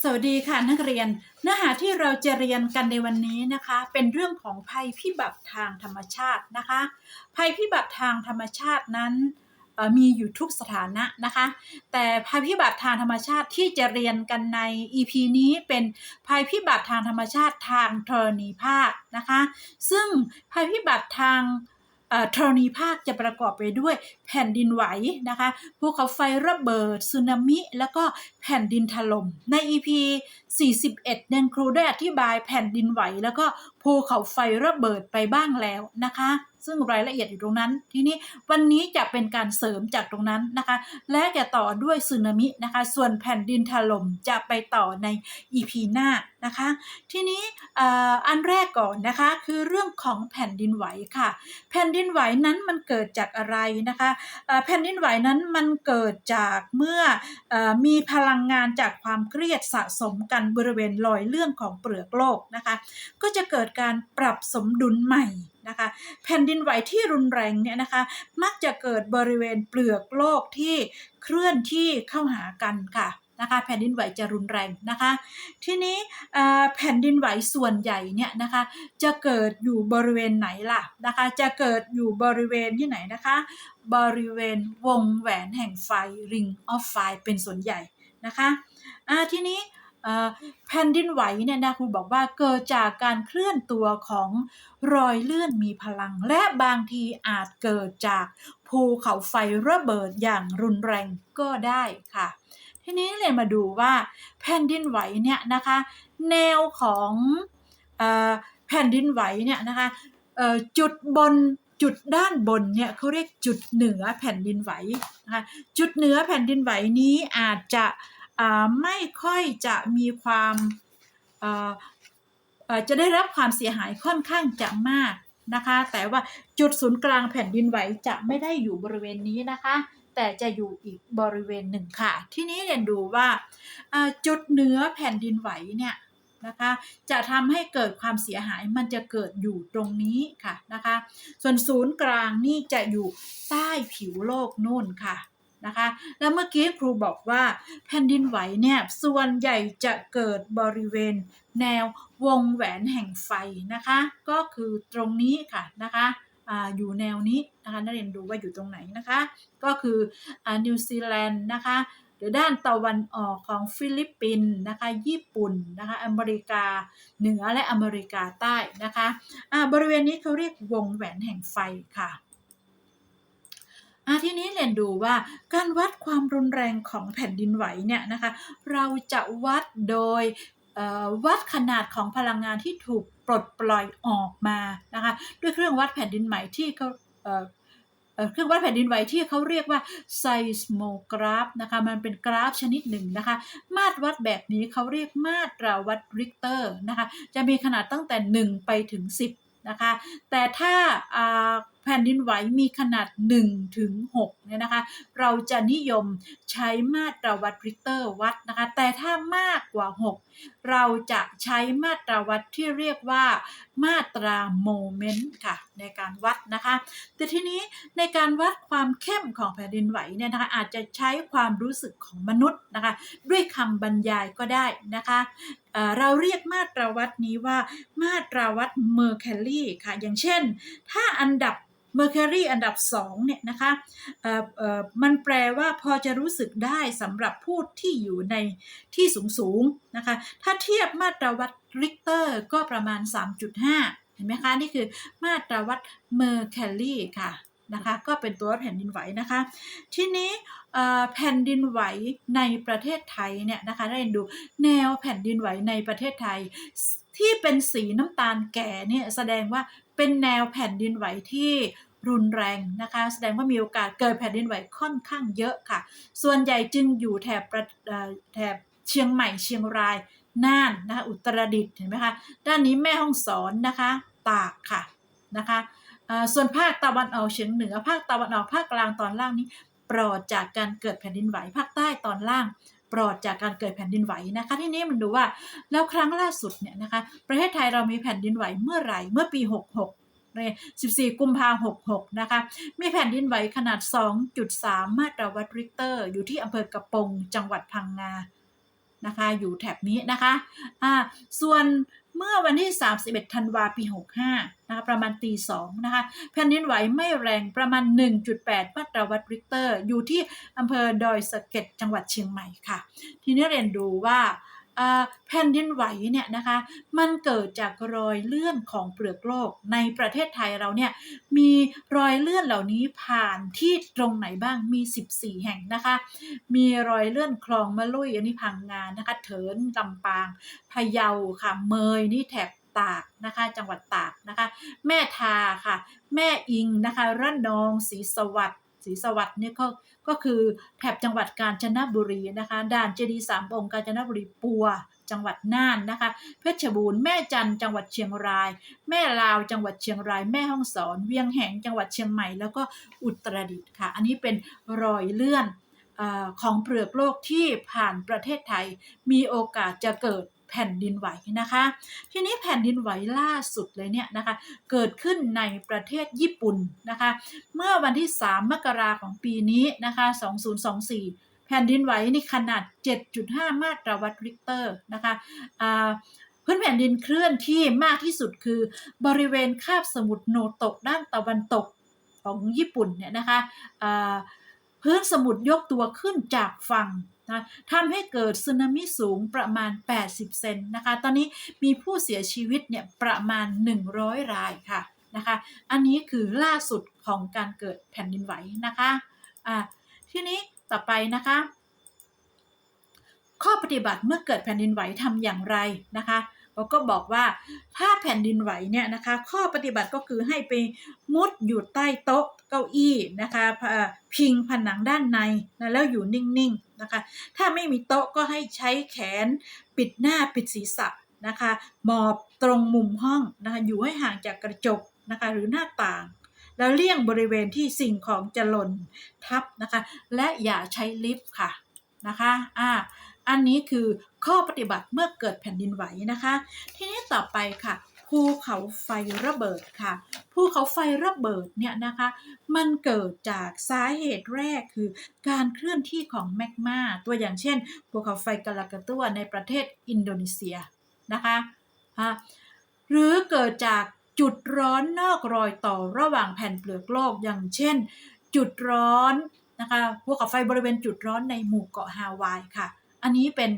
สวัสดีค่ะนักเรียน เนื้อหาที่เราจะเรียนกันในวันนี้นะคะ เป็นเรื่องของภัยพิบัติทางธรรมชาตินะคะ ภัยพิบัติทางธรรมชาตินั้นมีอยู่ทุกสถานะนะคะ แต่ภัยพิบัติทางธรรมชาติที่จะเรียนกันใน EP นี้เป็นภัยพิบัติทางธรรมชาติทางธรณีภาคนะคะ ซึ่งภัยพิบัติทาง ธรณีภาคจะประกอบไปด้วยแผ่นดินไหวนะคะภูเขาไฟระเบิดสึนามิ แล้วก็แผ่นดินถล่มใน EP 41เนี่ยครูได้อธิบายแผ่นดินไหว แล้วก็ภูเขาไฟระเบิดไปบ้างแล้วนะคะ ซึ่งรายละเอียดอยู่ตรงนั้น ทีนี้วันนี้จะเป็นการเสริมจากตรงนั้นนะคะ และจะต่อด้วยสึนามินะคะ ส่วนแผ่นดินถล่มจะไปต่อใน EP หน้านะคะ ทีนี้อันแรกก่อนนะคะคือเรื่องของแผ่นดินไหวค่ะ แผ่นดินไหวนั้นมันเกิดจากอะไรนะคะแผ่นดินไหวนั้นมันเกิดจากเมื่อออมีพลังงานจากความเครียดสะสมกันบริเวณรอยเลื่อนของเปลือกโลกนะคะ ก็จะเกิดการปรับสมดุลใหม่ นะคะแผ่นดินไหวที่รุนแรงเนี่ยนะคะมักจะเกิดบริเวณเปลือกโลกที่เคลื่อนที่เข้าหากันค่ะนะคะแผ่นดินไหวจะรุนแรงนะคะ ทีนี้แผ่นดินไหวส่วนใหญ่เนี่ยนะคะจะเกิดอยู่บริเวณไหนล่ะนะคะจะเกิดอยู่บริเวณที่ไหนนะคะบริเวณวงแหวนแห่งไฟ ring of fire เป็นส่วนใหญ่นะคะอ่าทีนี้ แผ่นดินไหวเนี่ยนะครูบอกว่าเกิดจากการเคลื่อนตัวของรอยเลื่อนมีพลัง และบางทีอาจเกิดจากภูเขาไฟระเบิดอย่างรุนแรงก็ได้ค่ะ ทีนี้เรียมาดูว่าแผ่นดินไหวเนี่ยนะคะแนวของอแผ่นดินไหวเนี่ยนะคะจุดบนจุดด้านบนเนี่ยเขาเรียกจุดเหนือแผ่นดินไหวนะคะจุดเหนือแผ่นดินไหวนี้อาจจะ ไม่ค่อยจะมีความจะได้รับความเสียหายค่อนข้างจะมากนะคะ แต่ว่าจุดศูนย์กลางแผ่นดินไหวจะไม่ได้อยู่บริเวณนี้นะคะ แต่จะอยู่อีกบริเวณหนึ่งค่ะ ที่นี้เรียนดูว่าาจุดเหนือแผ่นดินไหวเนี่ยนะคะจะทำให้เกิดความเสียหายมันจะเกิดอยู่ตรงนี้ค่ะนะคะ ส่วนศูนย์กลางนี่จะอยู่ใต้ผิวโลกนู่นค่ะ นะคะ แล้วเมื่อกี้ครูบอกว่าแผ่นดินไหวเนี่ยส่วนใหญ่จะเกิดบริเวณ แนววงแหวนแห่งไฟนะคะ ก็คือตรงนี้ค่ะนะคะอยู่แนวนี้นะคะนักเรียนดูว่าอยู่ตรงไหนนะคะ ก็คืออนิวซีแลนด์นะคะหรือด้านตะวันออกของฟิลิปปินส์นะคะญี่ปุ่นนะคะอเมริกาเหนือและอเมริกาใต้นะคะอ่าบริเวณนี้เขาเรียกวงแหวนแห่งไฟค่ะ อ่า ทีนี้เรียนดูว่าการวัดความรุนแรงของแผ่นดินไหวเนี่ยนะคะ เราจะวัดโดยเอ่อวัดขนาดของพลังงานที่ถูกปลดปล่อยออกมานะคะ ด้วยเครื่องวัดแผ่นดินไหวที่เขาเอ่อเอ่อเครื่องวัดแผ่นดินไหวที่เขาเรียกว่าไซสโมกราฟนะคะ มันเป็นกราฟชนิดหนึ่งนะคะ มาตรวัดแบบนี้เขาเรียกมาตราวัดริกเตอร์นะคะ จะมีขนาดตั้งแต่ 1 ไปถึง 10 นะคะ แต่ถ้าแผ่นดินไหวมีขนาด1ถึง6เนี่ยนะคะ เราจะนิยมใช้มาตราวัดริกเตอร์วัดนะคะ แต่ถ้ามากกว่า 6 เราจะใช้มาตราวัดที่เรียกว่ามาตราโมเมนต์ค่ะในการวัดนะคะ แต่ทีนี้ในการวัดความเข้มของแผ่นดินไหวเนี่ยนะคะอาจจะใช้ความรู้สึกของมนุษย์นะคะ ด้วยคำบรรยายก็ได้นะคะ เราเรียกมาตราวัดนี้ว่ามาตราวัดเมอร์แคลรี่ค่ะ อย่างเช่น ถ้าอันดับเมอร์แคลรี่อันดับ2เนี่ยนะคะมันแปลว่าพอจะรู้สึกได้สำหรับผู้ที่อยู่ในที่สูงๆนะคะ ถ้าเทียบมาตราวัดริกเตอร์ก็ประมาณ 3.5 เห็นไหมคะ นี่คือมาตราวัดเมอร์แคลรี่ค่ะ นะคะ ก็เป็นตัวแผ่นดินไหวนะคะ ทีนี้แผ่นดินไหวในประเทศไทยเนี่ยนะคะได้ดูแนวแผ่นดินไหวในประเทศไทย ที่เป็นสีน้ำตาลแก่เนี่ยแสดงว่าเป็นแนวแผ่นดินไหวที่รุนแรงนะคะ แสดงว่ามีโอกาสเกิดแผ่นดินไหวค่อนข้างเยอะค่ะ ส่วนใหญ่จึงอยู่แถบแถบเชียงใหม่เชียงรายน่านนะคะอุตรดิตถ์เห็นไหมคะด้านนี้แม่ฮ่องสอนนะคะ ตากค่ะนะคะ ส่วนภาคตะวันออกเฉียงเหนือ ภาคตะวันออกภาคกลางตอนล่างนี้ ปลอดจากการเกิดแผ่นดินไหวภาคใต้ตอนล่างปลอดจากการเกิดแผ่นดินไหวนะคะที่นี้มันดูว่าแล้วครั้งล่าสุดเนี่ยนะคะประเทศไทยเรามีแผ่นดินไหวเมื่อไหร่เมื่อปี 66เนี่ย14 กุมภาพันธ์66 นะคะ มีแผ่นดินไหวขนาด 2.3 มาตราวัดริกเตอร์ อยู่ที่อำเภอกระปงจังหวัดพังงา นะคะ อยู่แถบนี้นะคะอ่าส่วนเมื่อวันที่ 31 ธันวาปี 65 นะคะ ประมาณตีสองนะคะ แผ่นดินไหวไม่แรงประมาณ 1.8 มาตราวัดริกเตอร์ อยู่ที่อำเภอดอยสะเก็ดจังหวัดเชียงใหม่ค่ะ ทีนี้เรียนดูว่า แผ่นดินไหวเนี่ยนะคะมันเกิดจากรอยเลื่อนของเปลือกโลก ในประเทศไทยเราเนี่ยมีรอยเลื่อนเหล่านี้ผ่านที่ตรงไหนบ้างมี 14 แห่งนะคะ มีรอยเลื่อนคลองมะลุยอันนี้พังงานนะคะเถินลำปางพะเยาค่ะเมยนี่แถบตากนะคะจังหวัดตากนะคะ แม่ทาค่ะ แม่อิงนะคะระนองศรีสวัสดิ์ ศรีสวัสดิ์เนี่ยก็ก็คือแถบจังหวัดกาญจนบุรีนะคะด่านเจดีสามองค์กาญจนบุรีปัวจังหวัดน่านนะคะ เพชรบูรณ์แม่จันจังหวัดเชียงราย แม่ลาวจังหวัดเชียงราย แม่ฮ่องสอน เวียงแหงจังหวัดเชียงใหม่แล้วก็อุตรดิตถ์ค่ะ อันนี้เป็นรอยเลื่อนอของเปลือกโลกที่ผ่านประเทศไทยมีโอกาสจะเกิด แผ่นดินไหวนะคะ ทีนี้แผ่นดินไหวล่าสุดเลยเนี่ยนะคะ เกิดขึ้นในประเทศญี่ปุ่นนะคะ เมื่อวันที่ 3 มกราของปีนี้นะคะ 2024 แผ่นดินไหวนี่ขนาด 7.5 มาตราวัดริกเตอร์นะคะพื้นแผ่นดินเคลื่อนที่มากที่สุดคือบริเวณคาบสมุทรโนโตะด้านตะวันตกของญี่ปุ่นเนี่ยนะคะพื้นสมุทรยกตัวขึ้นจากฝั่ง นะทำให้เกิดสึนามิสูงประมาณ 80 เซนนะคะ ตอนนี้มีผู้เสียชีวิตเนี่ยประมาณ 100 รายค่ะนะคะ อันนี้คือล่าสุดของการเกิดแผ่นดินไหวนะคะอ่าทีนี้ต่อไปนะคะ ข้อปฏิบัติเมื่อเกิดแผ่นดินไหวทำอย่างไรนะคะเราก็บอกว่าถ้าแผ่นดินไหวเนี่ยนะคะ ข้อปฏิบัติก็คือให้ไปมุดอยู่ใต้โต๊ะ ก้าอี้นะคะพิงผนังด้านในนะแล้วอยู่นิ่งๆนะคะ ถ้าไม่มีโต๊ะก็ให้ใช้แขนปิดหน้าปิดศีรษะนะคะหมอบตรงมุมห้องนะคะอยู่ให้ห่างจากกระจกนะคะหรือหน้าต่าง แล้วเลี่ยงบริเวณที่สิ่งของจะหล่นทับนะคะ และอย่าใช้ลิฟต์ค่ะนะคะอ่าอันนี้คือข้อปฏิบัติเมื่อเกิดแผ่นดินไหวนะคะ ทีนี้ต่อไปค่ะ ภูเขาไฟระเบิดค่ะ ภูเขาไฟระเบิดเนี่ยนะคะ มันเกิดจากสาเหตุแรกคือการเคลื่อนที่ของแมกมาตัวอย่างเช่น ภูเขาไฟกาลากาตัวในประเทศอินโดนีเซียนะคะอะหรือเกิดจากจุดร้อนนอกรอยต่อระหว่างแผ่นเปลือกโลกอย่างเช่น จุดร้อนนะคะภูเขาไฟบริเวณจุดร้อนในหมู่เกาะฮาวายค่ะ อันนี้เป็น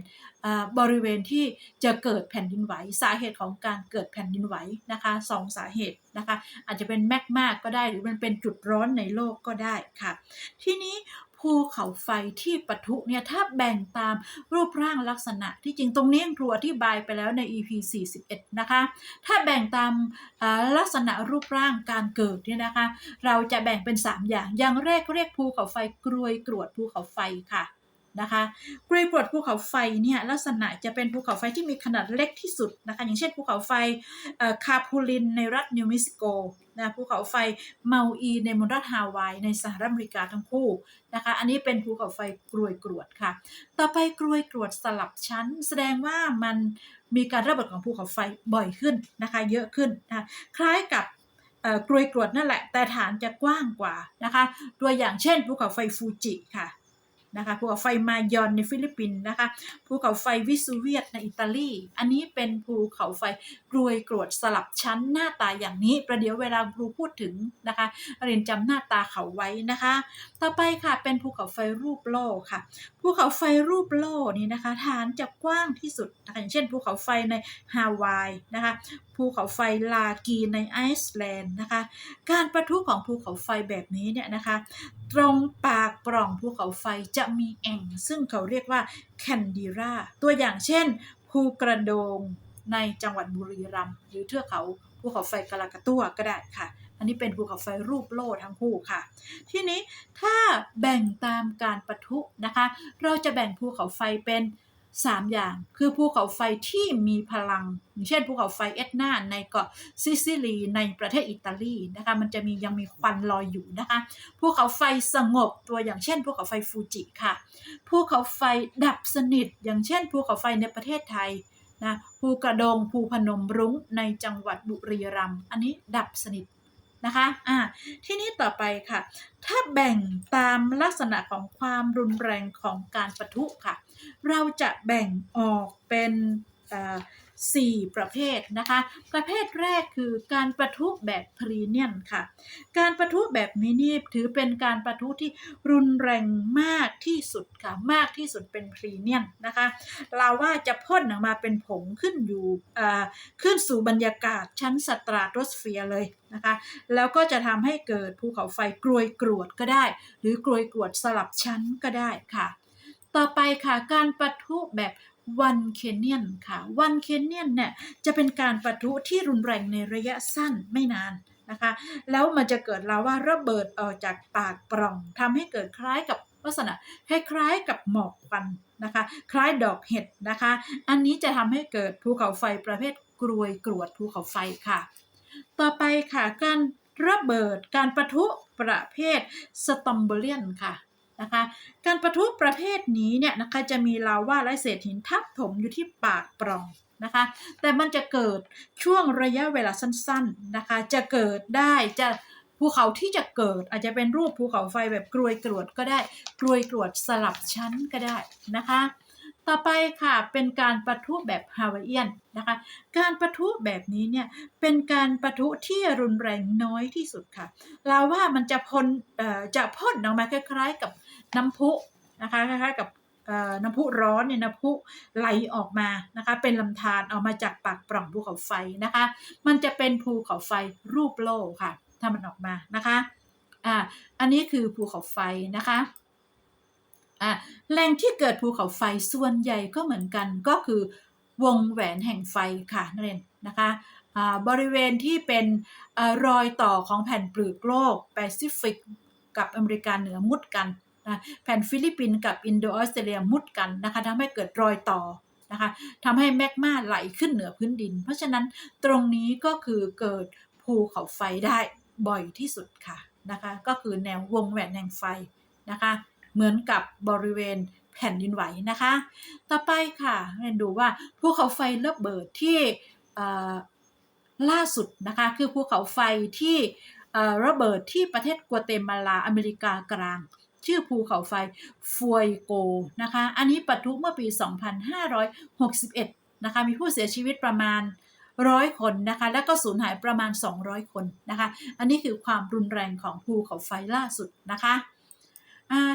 บริเวณที่จะเกิดแผ่นดินไหว สาเหตุของการเกิดแผ่นดินไหวนะคะสองสาเหตุนะคะ อาจจะเป็นแมกมากก็ได้หรือมันเป็นจุดร้อนในโลกก็ได้ค่ะ ทีนี้ภูเขาไฟที่ปะทุเนี่ยถ้าแบ่งตามรูปร่างลักษณะที่จริงตรงนี้ครูอธิบายไปแล้วใน EP 41 นะคะ ถ้าแบ่งตามลักษณะรูปร่างการเกิดเนี่ยนะคะ เราจะแบ่งเป็น 3 อย่าง อย่างแรกเรียกภูเขาไฟกรวยกรวดภูเขาไฟค่ะ นะคะกรวยกรวดภูเขาไฟเนี่ยลักษณะจะเป็นภูเขาไฟที่มีขนาดเล็กที่สุดนะคะอย่างเช่นภูเขาไฟคาพูลินในรัฐนิวเม็กซิโกนะภูเขาไฟเมาอีในมณฑลฮาวายในสหรัฐอเมริกาทั้งคู่นะคะอันนี้เป็นภูเขาไฟกรวยกรวดค่ะ ต่อไปกรวยกรวดสลับชั้น แสดงว่ามันมีการระเบิดของภูเขาไฟบ่อยขึ้นนะคะเยอะขึ้นนะคะคล้ายกับกรวยกรวดนั่นแหละแต่ฐานจะกว้างกว่านะคะตัวอย่างเช่นภูเขาไฟฟูจิค่ะ นะคะภูเขาไฟมายอนในฟิลิปปินส์นะคะภูเขาไฟวิสูเวียสในอิตาลี อันนี้เป็นภูเขาไฟกรวยกรวดสลับชั้นหน้าตาอย่างนี้ ประเดี๋ยวเวลาครูพูดถึงนะคะเรียนจำหน้าตาเขาไว้นะคะ ต่อไปค่ะเป็นภูเขาไฟรูปโลค่ะภูเขาไฟรูปโลนี่นะคะ ฐานจะกว้างที่สุดนะคะอย่างเช่นภูเขาไฟในฮาวายนะคะภูเขาไฟลากีในไอซ์แลนด์นะคะ การประทุของภูเขาไฟแบบนี้เนี่ยนะคะ ตรงปากปล่องภูเขาไฟจะมีแอ่ง ซึ่งเขาเรียกว่าแคนดีราตัวอย่างเช่นภูกระโดงในจังหวัดบุรีรัมย์หรือเทือกเขาภูเขาไฟกาลากาตัวก็ได้ค่ะ อันนี้เป็นภูเขาไฟรูปโล่ทั้งคู่ค่ะ ทีนี้ถ้าแบ่งตามการปะทุนะคะ เราจะแบ่งภูเขาไฟเป็น 3 อย่าง คือภูเขาไฟที่มีพลัง อย่างเช่นภูเขาไฟเอ็ดนาในเกาะซิซิลีในประเทศอิตาลีนะคะมันจะมียังมีควันลอยอยู่นะคะภูเขาไฟสงบตัวอย่างเช่นภูเขาไฟฟูจิค่ะภูเขาไฟดับสนิท อย่างเช่นภูเขาไฟในประเทศไทยนะภูกระดงภูพนมรุ้งในจังหวัดบุรีรัมย์อันนี้ดับสนิทนะคะอ่าทีนี้ต่อไปค่ะ ถ้าแบ่งตามลักษณะของความรุนแรงของการปะทุค่ะ เราจะแบ่งออกเป็นสี่ประเภทนะคะ ประเภทแรกคือการประทุแบบพรีเนียนค่ะ การประทุแบบนี้นี่ถือเป็นการประทุที่รุนแรงมากที่สุดค่ะ มากที่สุดเป็นพรีเนียนนะคะ เราว่าจะพ่นออกมาเป็นผงขึ้นอยู่ขึ้นสู่บรรยากาศชั้นสตราโตสเฟียร์เลยนะคะ แล้วก็จะทำให้เกิดภูเขาไฟกรวยกรวดก็ได้ หรือกรวยกรวดสลับชั้นก็ได้ค่ะ ต่อไปค่ะการปะทุแบบวันเคนเนียนค่ะวันเคนเนียนเนี่ยจะเป็นการปะทุที่รุนแรงในระยะสั้นไม่นานนะคะแล้วมันจะเกิดลาวาระเบิดออกจากปากปล่องทำให้เกิดคล้ายกับลักษณะคล้ายๆกับหมอกควันนะคะ คล้ายดอกเห็ดนะคะ อันนี้จะทำให้เกิดภูเขาไฟประเภทกรวยกรวดภูเขาไฟค่ะ ต่อไปค่ะการระเบิดการประทุประเภทสตอมเบเลียนค่ะ นะคะ การประทุประเภทนี้เนี่ยนะคะจะมีลาวาและเศษหินทับถมอยู่ที่ปากปล่องนะคะ แต่มันจะเกิดช่วงระยะเวลาสั้นๆนะคะ จะเกิดได้จะภูเขาที่จะเกิดอาจจะเป็นรูปภูเขาไฟแบบกรวยกรวดก็ได้กรวยกรวดสลับชั้นก็ได้นะคะ ต่อไปค่ะเป็นการประทุแบบฮาวายเอียนนะคะ การประทุแบบนี้เนี่ยเป็นการประทุที่รุนแรงน้อยที่สุดค่ะเราว่ามันจะพ่นจะพ่นออกมาคล้ายๆกับ น้ำพุนะคะคล้ายๆกับน้ำพุร้อนเนี่ยน้ำพุไหลออกมานะคะ เป็นลำธารออกมาจากปากปล่องภูเขาไฟนะคะ มันจะเป็นภูเขาไฟรูปโลกค่ะ ถ้ามันออกมานะคะอ่าอันนี้คือภูเขาไฟนะคะอ่าแหล่งที่เกิดภูเขาไฟส่วนใหญ่ก็เหมือนกันก็คือวงแหวนแห่งไฟค่ะนักเรียนนะคะอ่าบริเวณที่เป็นอรอยต่อของแผ่นเปลือกโลกแปซิฟิกกับอเมริกาเหนือมุดกัน นะแผ่นฟิลิปปินส์กับอินโดออสเตรเลียมุดกันนะคะทำให้เกิดรอยต่อนะคะทำให้แมกมาไหลขึ้นเหนือพื้นดิน เพราะฉะนั้นตรงนี้ก็คือเกิดภูเขาไฟได้บ่อยที่สุดค่ะนะคะก็คือแนววงแหวนแห่งไฟนะคะเหมือนกับบริเวณแผ่นดินไหวนะคะ ต่อไปค่ะเรียนดูว่าภูเขาไฟระเบิดที่ล่าสุดนะคะคือภูเขาไฟที่ระเบิดที่ประเทศกัวเตมาลาอเมริกากลาง ชื่อภูเขาไฟฟวยโกนะคะ อันนี้ปะทุเมื่อปี 2561 นะคะ มีผู้เสียชีวิตประมาณร้อยคนนะคะ แล้วก็สูญหายประมาณ 200 คนนะคะ อันนี้คือความรุนแรงของภูเขาไฟล่าสุดนะคะ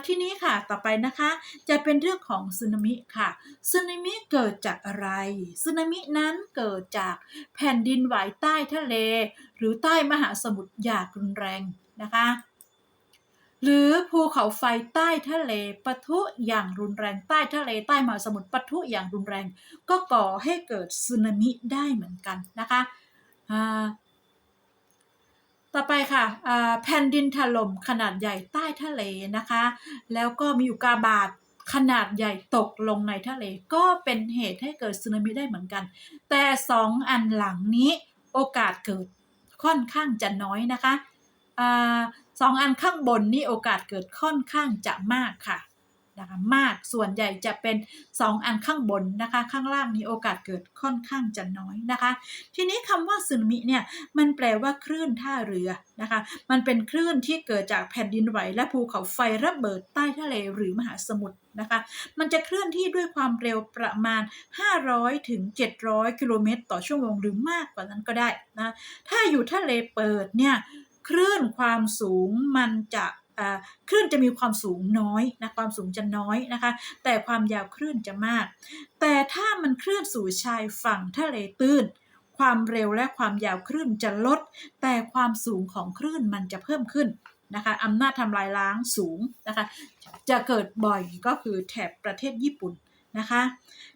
ที่นี้ค่ะ ต่อไปนะคะ จะเป็นเรื่องของสึนามิค่ะ สึนามิเกิดจากอะไร สึนามินั้นเกิดจากแผ่นดินไหวใต้ทะเล หรือใต้มหาสมุทรอย่างรุนแรงนะคะ หรือภูเขาไฟใต้ทะเลปะทุอย่างรุนแรงใต้ทะเลใต้มหาสมุทรปะทุอย่างรุนแรง ก็ก่อให้เกิดสึนามิได้เหมือนกันนะคะต่อไปค่ะแผ่นดินถล่มขนาดใหญ่ใต้ทะเลนะคะ แล้วก็มีอุกาบาตขนาดใหญ่ตกลงในทะเล ก็เป็นเหตุให้เกิดสึนามิได้เหมือนกัน แต่สองอันหลังนี้โอกาสเกิดค่อนข้างจะน้อยนะคะ สองอันข้างบนนี่โอกาสเกิดค่อนข้างจะมากค่ะนะคะมากส่วนใหญ่จะเป็น 2 อันข้างบนนะคะ ข้างล่างนี้โอกาสเกิดค่อนข้างจะน้อยนะคะ ทีนี้คำว่าสึนามิเนี่ยมันแปลว่าคลื่นท่าเรือนะคะ มันเป็นคลื่นที่เกิดจากแผ่นดินไหวและภูเขาไฟระเบิดใต้ทะเลหรือมหาสมุทรนะคะ มันจะเคลื่อนที่ด้วยความเร็วประมาณ 500ถึง700 กิโลเมตรต่อชั่วโมงหรือมากกว่านั้นก็ได้นะถ้าอยู่ทะเลเปิดเนี่ย คลื่นความสูงมันจะคลื่นจะมีความสูงน้อยนะความสูงจะน้อยนะคะ แต่ความยาวคลื่นจะมาก แต่ถ้ามันคลื่นสู่ชายฝั่งทะเลตื้น ความเร็วและความยาวคลื่นจะลด แต่ความสูงของคลื่นมันจะเพิ่มขึ้นนะคะอำนาจทำลายล้างสูงนะคะ จะเกิดบ่อยก็คือแถบประเทศญี่ปุ่น นะคะ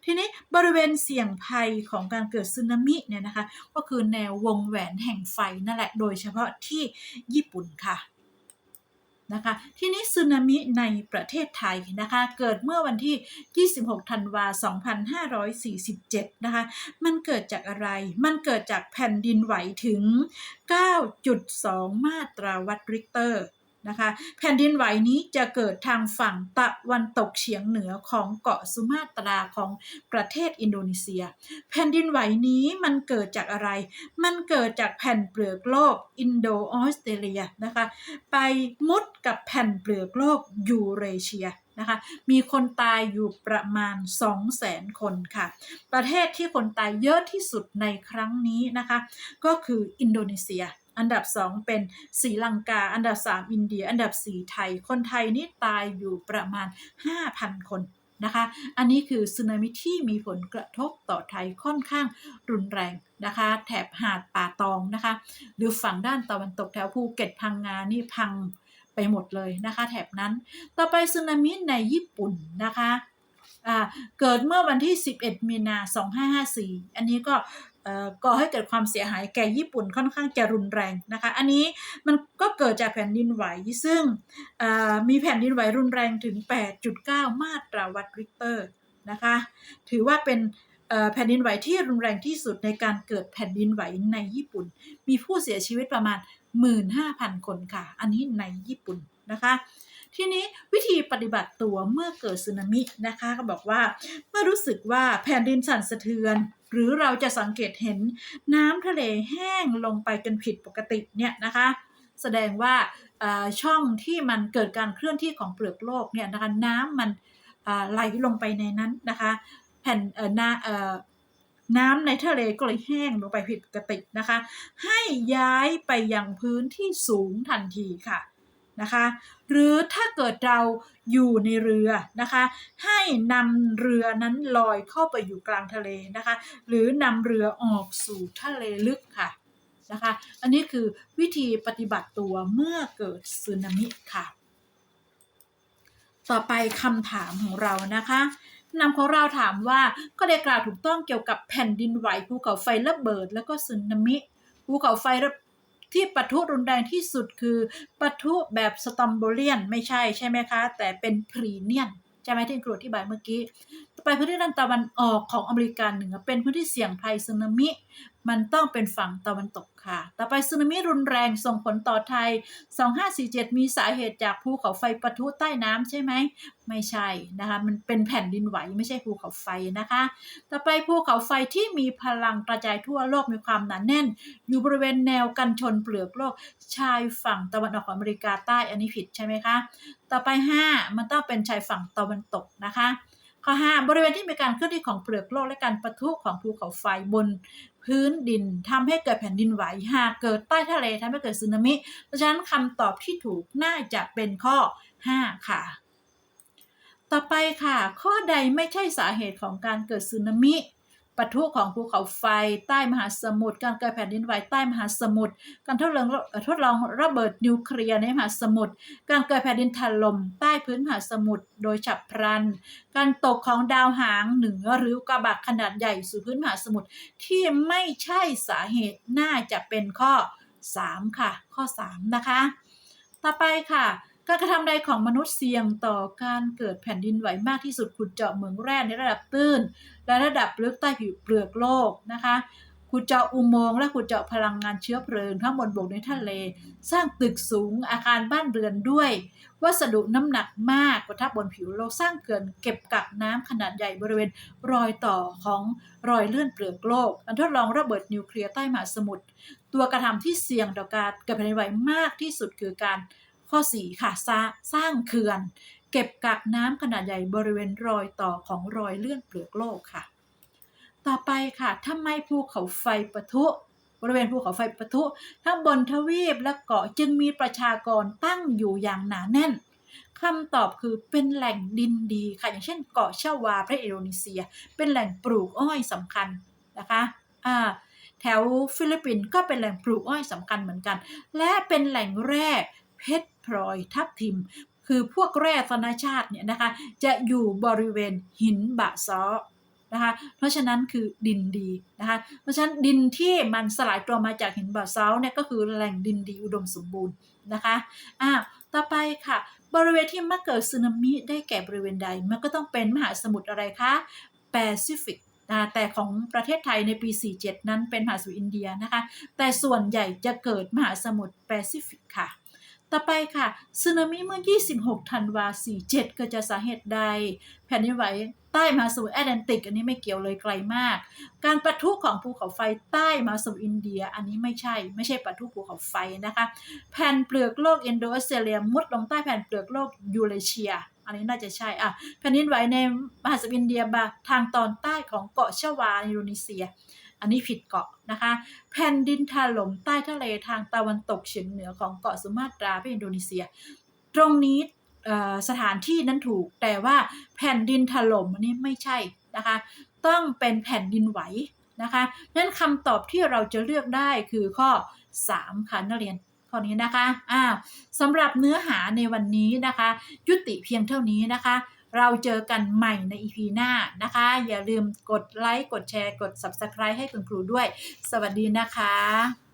ทีนี้บริเวณเสี่ยงภัยของการเกิดสึนามิเนี่ยนะคะ ก็คือแนววงแหวนแห่งไฟนั่นแหละ โดยเฉพาะที่ญี่ปุ่นค่ะนะคะทีนี้สึนามิในประเทศไทยนะคะเกิดเมื่อวันที่ 26 ธันวา 2547 นะคะมันเกิดจากอะไร มันเกิดจากแผ่นดินไหวถึง 9.2 มาตราวัดริกเตอร์ นะคะแผ่นดินไหวนี้จะเกิดทางฝั่งตะวันตกเฉียงเหนือของเกาะสุมาตราของประเทศอินโดนีเซีย แผ่นดินไหวนี้มันเกิดจากอะไร มันเกิดจากแผ่นเปลือกโลกอินโดออสเตรเลียนะคะไปมุดกับแผ่นเปลือกโลกยูเรเชียนะคะมีคนตายอยู่ประมาณ 200,000 คนค่ะ ประเทศที่คนตายเยอะที่สุดในครั้งนี้นะคะ ก็คืออินโดนีเซีย อันดับ 2 เป็นศรีลังกา อันดับ 3 อินเดีย อันดับ 4 ไทย คนไทยนี่ตายอยู่ประมาณ 5,000 คนนะคะ อันนี้คือสึนามิที่มีผลกระทบต่อไทยค่อนข้างรุนแรงนะคะ แถบหาดป่าตองนะคะ หรือฝั่งด้านตะวันตกแถวภูเก็ตพังงานี่พังไปหมดเลยนะคะ แถบนั้น ต่อไปสึนามิในญี่ปุ่นนะคะเกิดเมื่อวันที่ 11 มีนา 2554 อันนี้ก็เก่อให้เกิดความเสียหายแก่ญี่ปุ่นค่อนข้างจะรุนแรงนะคะ อันนี้มันก็เกิดจากแผ่นดินไหวซึ่งมีแผ่นดินไหวรุนแรงถึง 8.9 มาตราวัดริกเตอร์นะคะ ถือว่าเป็นแผ่นดินไหวที่รุนแรงที่สุดในการเกิดแผ่นดินไหวในญี่ปุ่น มีผู้เสียชีวิตประมาณ 15,000 คนค่ะ อันนี้ในญี่ปุ่นนะคะ ทีนี้วิธีปฏิบัติตัวเมื่อเกิดสึนามินะคะก็บอกว่า เมื่อรู้สึกว่าแผ่นดินสั่นสะเทือน หรือเราจะสังเกตเห็นน้ำทะเลแห้งลงไปจนผิดปกติเนี่ยนะคะแสดงว่าช่องที่มันเกิดการเคลื่อนที่ของเปลือกโลกเนี่ยนะคะน้ำมันไหลลงไปในนั้นนะคะแผ่นนาเอ่อน้ำในทะเลก็เลยแห้งลงไปผิดปกตินะคะ ให้ย้ายไปยังพื้นที่สูงทันทีค่ะ นะคะ หรือถ้าเกิดเราอยู่ในเรือนะคะ ให้นำเรือนั้นลอยเข้าไปอยู่กลางทะเลนะคะ หรือนำเรือออกสู่ทะเลลึกค่ะนะคะ อันนี้คือวิธีปฏิบัติตัวเมื่อเกิดสึนามิค่ะ ต่อไปคำถามของเรานะคะนำของเราถามว่าก็ได้กล่าวถูกต้องเกี่ยวกับแผ่นดินไหวภูเขาไฟระเบิด แล้วก็สึนามิภูเขาไฟระ ที่ปะทุรุนแรงที่สุดคือปะทุแบบสตอมโบเลียนไม่ใช่ใช่ไหมคะ แต่เป็นพรีเนียนใช่ไหมที่ครูอธิบายเมื่อกี้ ไปพื้นที่ด้านตะวันออกของอเมริกาเหนือเป็นพื้นที่เสี่ยงภัยสึนามิ มันต้องเป็นฝั่งตะวันตกค่ะ ต่อไปสึนามิรุนแรงส่งผลต่อไทย 2547 มีสาเหตุจากภูเขาไฟปะทุใต้น้ำใช่ไหม ไม่ใช่นะคะ มันเป็นแผ่นดินไหวไม่ใช่ภูเขาไฟนะคะ ต่อไปภูเขาไฟที่มีพลังกระจายทั่วโลกมีความหนาแน่น อยู่บริเวณแนวกันชนเปลือกโลกชายฝั่งตะวันออกของอเมริกาใต้อันนี้ผิดใช่ไหมคะ ต่อไป 5 มันต้องเป็นชายฝั่งตะวันตกนะคะ ข้อ 5 บริเวณที่มีการเคลื่อนที่ของเปลือกโลกและการปะทุของภูเขาไฟบนพื้นดินทำให้เกิดแผ่นดินไหวหากเกิดใต้ทะเลทำให้เกิดสึนามิ เพราะฉะนั้นคำตอบที่ถูกน่าจะเป็นข้อ 5 ค่ะ ต่อไปค่ะ ข้อใดไม่ใช่สาเหตุของการเกิดสึนามิ ปะทุของภูเขาไฟใต้มหาสมุทรการเกิดแผ่นดินไหวใต้มหาสมุทรการทดลองทดลองระเบิดนิวเคลียร์ในมหาสมุทรการเกิดแผ่นดินถล่มใต้พื้นมหาสมุทรโดยฉับพลัน การตกของดาวหางเหนือหรือกระบะขนาดใหญ่สู่พื้นมหาสมุทรที่ไม่ใช่สาเหตุน่าจะเป็นข้อ 3 ค่ะ ข้อ 3 นะคะ ต่อไปค่ะ การกระทำใดของมนุษย์เสี่ยงต่อการเกิดแผ่นดินไหวมากที่สุดขุดเจาะเหมืองแร่ในระดับตื้น และระดับลึกใต้ผิวเปลือกโลกนะคะขุดเจาะอุโมงค์และขุดเจาะพลังงานเชื้อเพลิงทั้งบนบกในทะเล สร้างตึกสูงอาคารบ้านเรือนด้วย วัสดุน้ำหนักมากกว่าทับบนผิวโลกสร้างเขื่อนเก็บกักน้ำขนาดใหญ่บริเวณรอยต่อของรอยเลื่อนเปลือกโลกการทดลองระเบิดนิวเคลียร์ใต้มหาสมุทรตัวกระทำที่เสี่ยงต่อการเกิดแผ่นดินไหวมากที่สุดคือการ ข้อ 4 ค่ะสร้าสร้างเขื่อน เก็บกักน้ำขนาดใหญ่บริเวณรอยต่อของรอยเลื่อนเปลือกโลกค่ะ ต่อไปค่ะทำไมภูเขาไฟปะทุ บริเวณภูเขาไฟปะทุ ทั้งบนทวีปและเกาะจึงมีประชากรตั้งอยู่อย่างหนาแน่นคำตอบคือเป็นแหล่งดินดีค่ะ อย่างเช่นเกาะชาวาประเทศอินโดนีเซีย เป็นแหล่งปลูกอ้อยสำคัญนะคะอ่าแถวฟิลิปปินส์ก็เป็นแหล่งปลูกอ้อยสำคัญเหมือนกัน และเป็นแหล่งแร่เพชร พลอยทับทิม คือพวกแร่ธรรมชาติเนี่ยนะคะจะอยู่บริเวณหินบะซอนะคะเพราะฉะนั้นคือดินดีนะคะเพราะฉะนั้นดินที่มันสลายตัวมาจากหินบะซอลเนี่ยก็คือแหล่งดินดีอุดมสมบูรณ์นะคะอ่าต่อไปค่ะ บริเวณที่มักเกิดสึนามิได้แก่บริเวณใด มันก็ต้องเป็นมหาสมุทรอะไรคะแปซิฟิกนะแต่ของประเทศไทยในปี 47 นั้นเป็นมหาสมุทรอินเดียนะคะ แต่ส่วนใหญ่จะเกิดมหาสมุทรแปซิฟิกค่ะ ต่อไปค่ะสึนามิเมื่อ 26 ธันวา 47 เกิดจากสาเหตุใด แผ่นดินไหวใต้มหาสมุทรแอตแลนติก อันนี้ไม่เกี่ยวเลยไกลมาก การปะทุของภูเขาไฟใต้มหาสมุทรอินเดีย อันนี้ไม่ใช่ไม่ใช่ปะทุภูเขาไฟนะคะ แผ่นเปลือกโลกอินโดออสเตรเลียมุดลงใต้แผ่นเปลือกโลกยูเรเชีย อันนี้น่าจะใช่อะแผ่นดินไหวในมหาสมุทรอินเดียบาทางตอนใต้ของเกาะชวาอินโดนีเซีย อันนี้ผิดเกาะนะคะ แผ่นดินถล่มใต้ทะเลทางตะวันตกเฉียงเหนือของเกาะสุมาตราประเทศอินโดนีเซีย ตรงนี้สถานที่นั้นถูกแต่ว่าแผ่นดินถล่มอันนี้ไม่ใช่นะคะ ต้องเป็นแผ่นดินไหวนะคะนั้นคำตอบที่เราจะเลือกได้คือข้อ 3ค่ะนักเรียนข้อนี้นะคะอ่าสำหรับเนื้อหาในวันนี้นะคะ ยุติเพียงเท่านี้นะคะ เราเจอกันใหม่ใน EP หน้านะคะ อย่าลืมกดไลค์ กดแชร์ กด Subscribe ให้คุณครูด้วย สวัสดีนะคะ